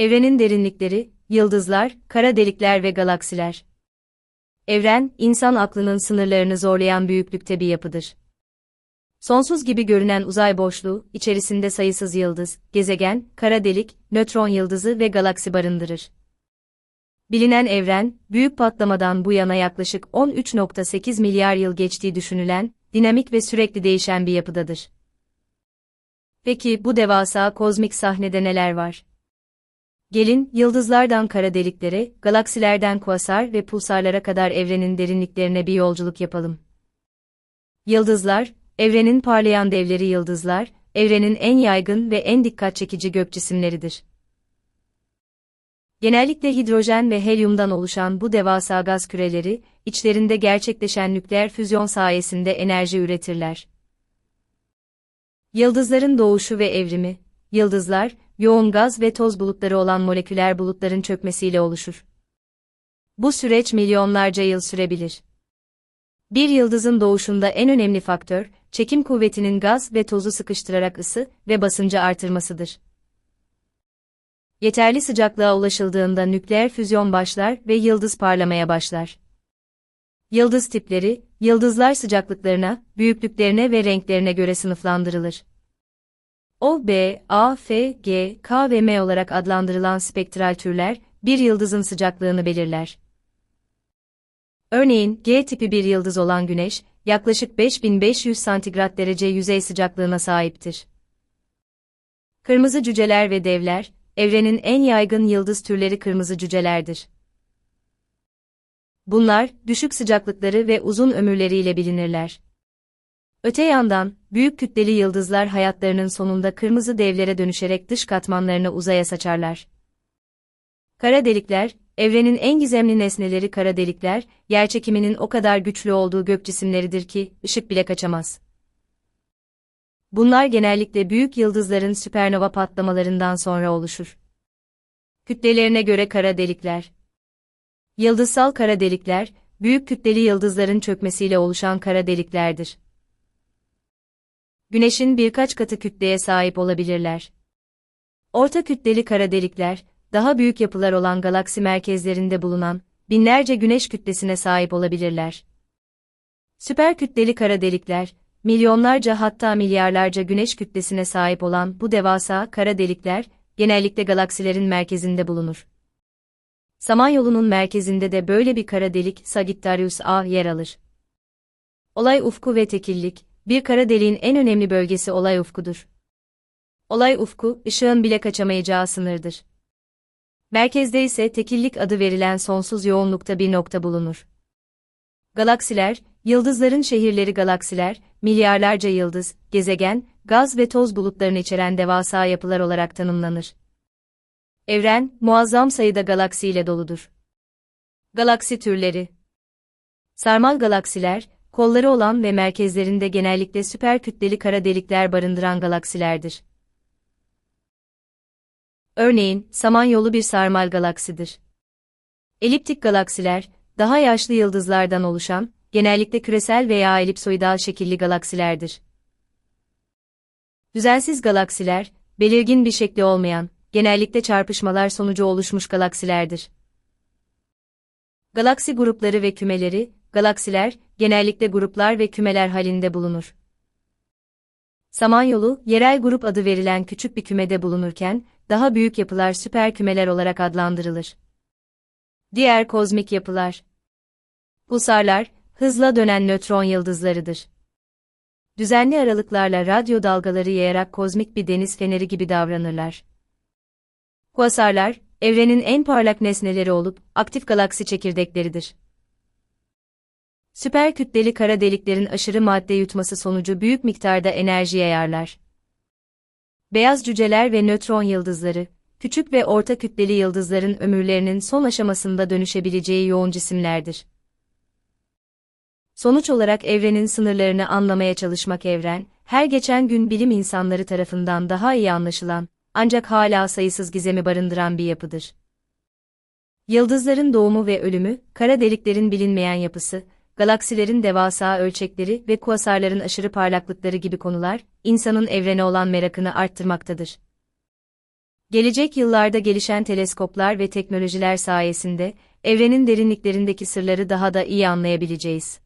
Evrenin derinlikleri, yıldızlar, kara delikler ve galaksiler. Evren, insan aklının sınırlarını zorlayan büyüklükte bir yapıdır. Sonsuz gibi görünen uzay boşluğu, içerisinde sayısız yıldız, gezegen, kara delik, nötron yıldızı ve galaksi barındırır. Bilinen evren, büyük patlamadan bu yana yaklaşık 13.8 milyar yıl geçtiği düşünülen, dinamik ve sürekli değişen bir yapıdadır. Peki bu devasa kozmik sahnede neler var? Gelin, yıldızlardan kara deliklere, galaksilerden kuasar ve pulsarlara kadar evrenin derinliklerine bir yolculuk yapalım. Yıldızlar, evrenin parlayan devleri yıldızlar, evrenin en yaygın ve en dikkat çekici gök cisimleridir. Genellikle hidrojen ve helyumdan oluşan bu devasa gaz küreleri, içlerinde gerçekleşen nükleer füzyon sayesinde enerji üretirler. Yıldızların doğuşu ve evrimi, yıldızlar, yoğun gaz ve toz bulutları olan moleküler bulutların çökmesiyle oluşur. Bu süreç milyonlarca yıl sürebilir. Bir yıldızın doğuşunda en önemli faktör, çekim kuvvetinin gaz ve tozu sıkıştırarak ısı ve basıncı artırmasıdır. Yeterli sıcaklığa ulaşıldığında nükleer füzyon başlar ve yıldız parlamaya başlar. Yıldız tipleri, yıldızlar sıcaklıklarına, büyüklüklerine ve renklerine göre sınıflandırılır. O, B, A, F, G, K ve M olarak adlandırılan spektral türler, bir yıldızın sıcaklığını belirler. Örneğin, G tipi bir yıldız olan Güneş, yaklaşık 5500 santigrat derece yüzey sıcaklığına sahiptir. Kırmızı cüceler ve devler, evrenin en yaygın yıldız türleri kırmızı cücelerdir. Bunlar, düşük sıcaklıkları ve uzun ömürleriyle bilinirler. Öte yandan, büyük kütleli yıldızlar hayatlarının sonunda kırmızı devlere dönüşerek dış katmanlarını uzaya saçarlar. Kara delikler, evrenin en gizemli nesneleri kara delikler, yerçekiminin o kadar güçlü olduğu gök cisimleridir ki, ışık bile kaçamaz. Bunlar genellikle büyük yıldızların süpernova patlamalarından sonra oluşur. Kütlelerine göre kara delikler. Yıldızsal kara delikler, büyük kütleli yıldızların çökmesiyle oluşan kara deliklerdir. Güneşin birkaç katı kütleye sahip olabilirler. Orta kütleli kara delikler, daha büyük yapılar olan galaksi merkezlerinde bulunan binlerce güneş kütlesine sahip olabilirler. Süper kütleli kara delikler, milyonlarca hatta milyarlarca güneş kütlesine sahip olan bu devasa kara delikler, genellikle galaksilerin merkezinde bulunur. Samanyolu'nun merkezinde de böyle bir kara delik Sagittarius A yer alır. Olay ufku ve tekillik, bir kara deliğin en önemli bölgesi olay ufkudur. Olay ufku, ışığın bile kaçamayacağı sınırdır. Merkezde ise tekillik adı verilen sonsuz yoğunlukta bir nokta bulunur. Galaksiler, yıldızların şehirleri galaksiler, milyarlarca yıldız, gezegen, gaz ve toz bulutlarını içeren devasa yapılar olarak tanımlanır. Evren, muazzam sayıda galaksiyle doludur. Galaksi türleri Sarmal galaksiler, kolları olan ve merkezlerinde genellikle süper kütleli kara delikler barındıran galaksilerdir. Örneğin, Samanyolu bir sarmal galaksidir. Eliptik galaksiler, daha yaşlı yıldızlardan oluşan, genellikle küresel veya elipsoidal şekilli galaksilerdir. Düzensiz galaksiler, belirgin bir şekli olmayan, genellikle çarpışmalar sonucu oluşmuş galaksilerdir. Galaksi grupları ve kümeleri, galaksiler, genellikle gruplar ve kümeler halinde bulunur. Samanyolu, yerel grup adı verilen küçük bir kümede bulunurken, daha büyük yapılar süper kümeler olarak adlandırılır. Diğer kozmik yapılar Pulsarlar, hızla dönen nötron yıldızlarıdır. Düzenli aralıklarla radyo dalgaları yayarak kozmik bir deniz feneri gibi davranırlar. Kuasarlar, evrenin en parlak nesneleri olup, aktif galaksi çekirdekleridir. Süper kütleli kara deliklerin aşırı madde yutması sonucu büyük miktarda enerji yayarlar. Beyaz cüceler ve nötron yıldızları, küçük ve orta kütleli yıldızların ömürlerinin son aşamasında dönüşebileceği yoğun cisimlerdir. Sonuç olarak evrenin sınırlarını anlamaya çalışmak evren, her geçen gün bilim insanları tarafından daha iyi anlaşılan, ancak hala sayısız gizemi barındıran bir yapıdır. Yıldızların doğumu ve ölümü, kara deliklerin bilinmeyen yapısı, galaksilerin devasa ölçekleri ve kuasarların aşırı parlaklıkları gibi konular, insanın evrene olan merakını arttırmaktadır. Gelecek yıllarda gelişen teleskoplar ve teknolojiler sayesinde, evrenin derinliklerindeki sırları daha da iyi anlayabileceğiz.